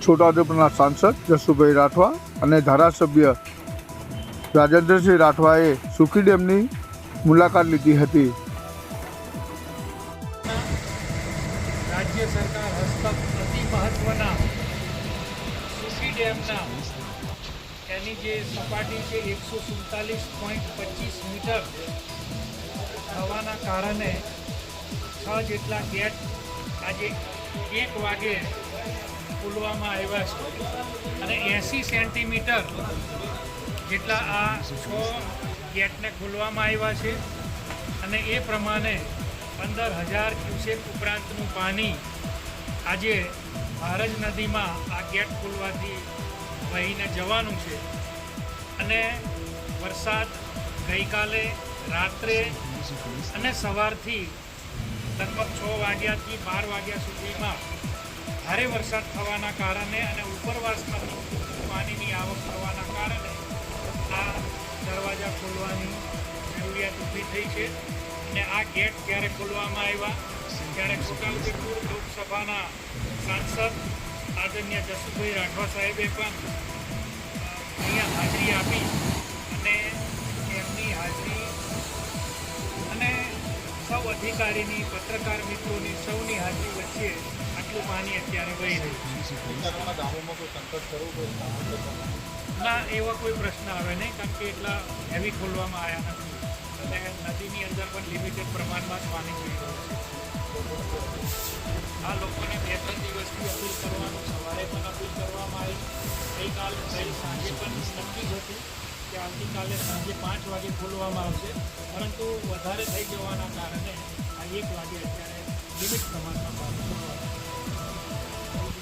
છોટાઉદેપુરના સાંસદ જસુભાઈ રાઠવા અને ધારાસભ્ય રાજેન્દ્રસિંહ રાઠવાએ સુખી ડેમની મુલાકાત લીધી હતી. રાજ્ય સરકાર હસ્તક અતિ મહત્વના સુખી ડેમના એની જે સપાટી છે એકસો સુડતાલીસ પોઈન્ટ પચીસ મીટર થવાના કારણે છ જેટલા ગેટ આજે એક વાગે ખોલવામાં આવ્યા છે. અને એંસી સેન્ટીમીટર જેટલા આ છ ગેટને ખોલવામાં આવ્યા છે. અને એ પ્રમાણે પંદર હજાર ક્યુસેક ઉપરાંતનું પાણી આજે ભારજ નદીમાં આ ગેટ ખોલવાથી વહીને જવાનું છે. અને વરસાદ ગઈકાલે રાત્રે અને સવારથી લગભગ છ વાગ્યાથી બાર વાગ્યા સુધીમાં ભારે વરસાદ થવાના કારણે અને ઉપરવાસમાં પાણીની આવક થવાના કારણે આ દરવાજા ખોલવાની જરૂરિયાત ઊભી થઈ છે અને આ ગેટ જ્યારે ખોલવામાં આવ્યા? ત્યારે છોટાઉદેપુર લોકસભાના સાંસદ આદરણીય જસુભાઈ રાઠવા સાહેબે પણ અહીંયા હાજરી આપી અને એમની હાજરી અને સૌ અધિકારીની, પત્રકાર મિત્રોની સૌની હાજરી વચ્ચે આટલું પાણી અત્યારે વહી રહ્યું ના, એવા કોઈ પ્રશ્ન આવે નહીં, કારણ કે એટલા હેવી ખોલવામાં આવ્યા નથી. અને નદીની અંદર પણ લિમિટેડ પ્રમાણમાં જ પાણી જઈ રહ્યું છે. આ લોકોને બે ત્રણ દિવસથી અપીલ કરવાનું, સવારે પણ અપીલ કરવામાં આવી. ગઈકાલ ગઈ સાંજે પણ નક્કી જ હતું કે આવતીકાલે સાંજે પાંચ વાગે ખોલવામાં આવશે. પરંતુ વધારે થઈ જવાના કારણે આ એક વાગે અત્યારે લિમિટ પ્રમાણમાં પાણી